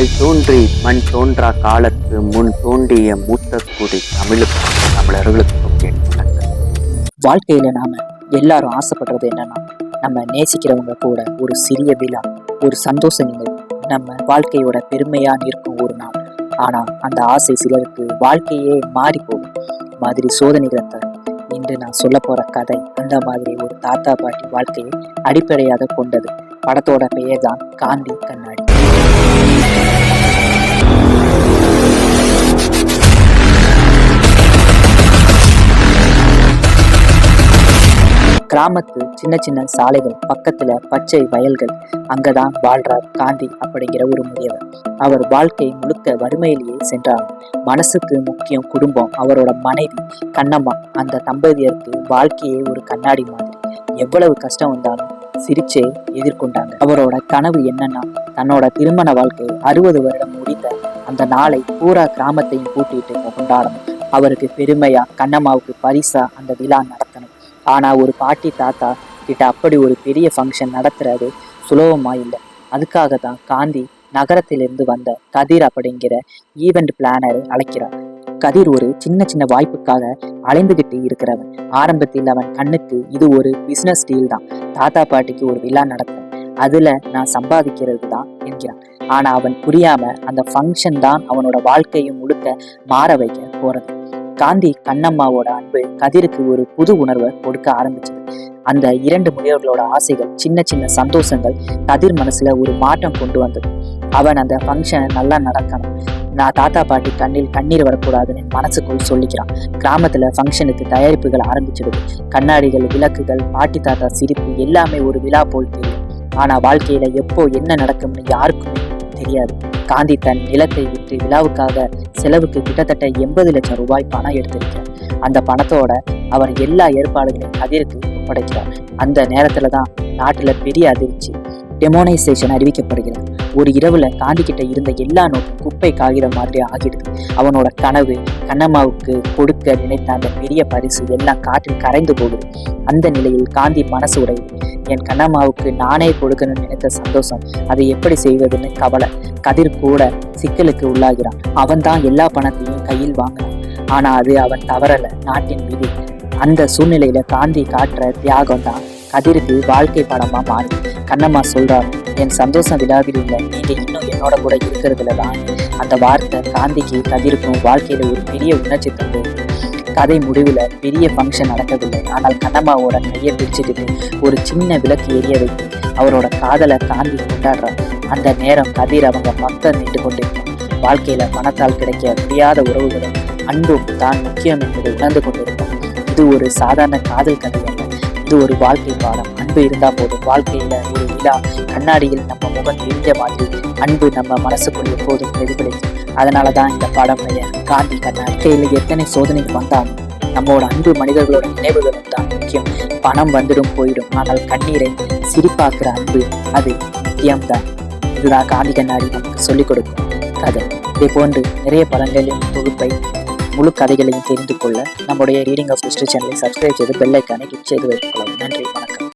கால் தோன்றி மண் தோன்றா காலத்து முன் தோன்றிய மூத்த குடி தமிழுக்கும் தமிழர்களுக்கும் என் வணக்கம். வாழ்க்கையில நாம எல்லாரும் ஆசைப்படுறது என்னன்னா நம்ம நேசிக்கிறவங்க கூட ஒரு சிறிய விழா ஒரு சந்தோஷ நிகழ்வு நம்ம வாழ்க்கையோட பெருமையா நிற்கும் ஒரு நாள். ஆனா அந்த ஆசை சிலருக்கு வாழ்க்கையே மாறி போகும். மாதிரி சோதனைகளை தரும் இன்று நான் சொல்ல போற கதை அந்த மாதிரி ஒரு தாத்தா பாட்டி வாழ்க்கையை அடிப்படையாக கொண்டது. படத்தோட பெயர் தான் காந்தி கண்ணன். கிராமத்து சின்ன சின்ன சாலைகள் பக்கத்துல பச்சை வயல்கள் அங்கதான் வாழ்றார் காந்தி அப்படிங்கிற ஒரு முதியவர். அவர் வாழ்க்கை முழுக்க வறுமையிலேயே சென்றார். மனசுக்கு முக்கியம் குடும்பம் அவரோட மனைவி கண்ணம்மா அந்த தம்பதியருக்கு வாழ்க்கையே ஒரு கண்ணாடி மாதிரி. எவ்வளவு கஷ்டம் வந்தாலும் சிரிச்சே எதிர்கொண்டாங்க. அவரோட கனவு என்னன்னா தன்னோட திருமண வாழ்க்கை அறுபது வருடம் முடிந்த அந்த நாளை பூரா கிராமத்தையும் கூட்டிட்டு கொண்டாடணும். அவருக்கு பெருமையா கண்ணம்மாவுக்கு பரிசா அந்த விழா நடத்தணும் ஆனா ஒரு பாட்டி தாத்தா கிட்ட அப்படி ஒரு பெரிய ஃபங்க்ஷன் நடத்துறது சுலபமா இல்லை. அதுக்காக தான் காந்தி நகரத்திலிருந்து வந்த கதிர் அப்படிங்கிற ஈவெண்ட் பிளானரை அழைக்கிறார். கதிர் ஒரு சின்ன சின்ன வாய்ப்புக்காக அலைந்துகிட்டு இருக்கிறவன். ஆரம்பத்தில் அவன் கண்ணுக்கு இது ஒரு பிசினஸ் டீல் தான். தாத்தா பாட்டிக்கு ஒரு விழா நடத்தும் அதுல நான் சம்பாதிக்கிறது தான் என்கிறான். ஆனா அவன் புரியாம அந்த ஃபங்க்ஷன் தான் அவனோட வாழ்க்கையும் முழுக்க மாற வைக்க போறது. காந்தி கண்ணம்மாவோட அன்பு கதிருக்கு ஒரு புது உணர்வை கொடுக்க ஆரம்பிச்சது. அந்த இரண்டு முதியவர்களோட ஆசைகள் சின்ன சின்ன சந்தோஷங்கள் கதிர் மனசுல ஒரு மாற்றம் கொண்டு வந்தது. அவன் அந்த ஃபங்க்ஷனை நல்லா நடக்கணும். நான் தாத்தா பாட்டி கண்ணில் கண்ணீர் வரக்கூடாதுன்னு மனசுக்குள் சொல்லிக்கிறான். கிராமத்துல ஃபங்க்ஷனுக்கு தயாரிப்புகள் ஆரம்பிச்சிடுது கண்ணாடிகள் விளக்குகள் பாட்டி தாத்தா சிரிப்பு எல்லாமே ஒரு விழா போல் தெரியும். ஆனா வாழ்க்கையில எப்போ என்ன நடக்கும்னு யாருக்குமே தெரியாது. காந்தி தன் நிலத்தை விற்று விழாவுக்காக செலவுக்கு கிட்டத்தட்ட எண்பது லட்சம் ரூபாய் பணம் எடுத்திருக்கிறார் அந்த பணத்தோட அவர் எல்லா ஏற்பாடுகளையும் கதிருக்கு ஒப்படைக்கிறார். அந்த நேரத்துல தான் நாட்டுல பெரிய அதிர்ச்சி டெமோனைசேஷன் அறிவிக்கப்படுகிறது. ஒரு இரவுல காந்திக்கிட்ட இருந்த எல்லா நோட்டும் குப்பை காகிதம் மாதிரி ஆகிடுது. அவனோட கனவு கண்ணம்மாவுக்கு கொடுக்க நினைத்த அந்த பெரிய பரிசு எல்லாம் காற்றில் கரைந்து போகுது. அந்த நிலையில் காந்தி மனசு உடையுது. என் கண்ணம்மாவுக்கு நானே கொடுக்கணும்னு நினைத்த சந்தோஷம். அதை எப்படி செய்வதுன்னு கவலை. கதிர் கூட சிக்கலுக்கு உள்ளாகிறான். அவன் தான் எல்லா பணத்தையும் கையில் வாங்கினான் ஆனா அது அவன் தவறல நாட்டின் விதி அந்த சூழ்நிலையில காந்தி காட்டுற தியாகம் தான். கதிருக்கு வாழ்க்கை படமா மாறி. கண்ணம்மா சொல்றார் என் சந்தோஷம் விடாதீங்க நீங்க இன்னும் என்னோட கூட இருக்கிறதுல தான் அந்த வார்த்தை காந்திக்கு கதிருக்கும் வாழ்க்கையில ஒரு பெரிய உணர்ச்சி தந்து கதை முடிவில் பெரிய ஃபங்க்ஷன் நடக்கவில்லை ஆனால் கண்ணம்மாவோட கையை பிடிச்சிட்டு ஒரு சின்ன விளக்கு எரிய வைத்து அவரோட காதலை தாண்டி கொண்டாடுறார் அந்த நேரம் கதிர் அவங்க பக்தர் நின்று கொண்டிருக்கும் வாழ்க்கையில பணத்தால் கிடைக்க முடியாத உறவுகளும் அன்பும் தான் முக்கியம் என்பதை உணர்ந்து கொண்டிருக்கும் இது ஒரு சாதாரண காதல் கதை அல்ல. இது ஒரு வாழ்க்கை பாடம். அன்பு இருந்தா போதும். வாழ்க்கையில ஒரு விழா கண்ணாடியில் நம்ம முகம் தெரிஞ்ச மாதிரி அன்பு நம்ம மனசுக்குள் எப்போதும் பிரதிபலிக்கும். அதனால தான் இந்த படம் பெயர் காந்தி கண்ணாடி கையில் எத்தனை சோதனைகள் வந்தாலும் நம்மோட அன்பு மனிதர்களோட நினைவுகளும் தான் முக்கியம். பணம் வந்துடும் போயிடும் ஆனால் கண்ணீரை சிரிப்பாக்குற அன்பு அது முக்கியம்தான். இதுதான் காந்தி கண்ணாடி நமக்கு சொல்லிக் கொடுக்கும் கதை. இதே போன்று நிறைய படங்களின் தொகுப்பை முழு கதைகளையும் தெரிந்து கொள்ள நம்முடைய ரீடிங் ஆஃப் ஹிஸ்டரி சேனலை சப்ஸ்கிரைப் செய்து பெல்லைக்கானை கிளிக் செய்து வைத்துக் கொள்ளவும். நன்றி வணக்கம்.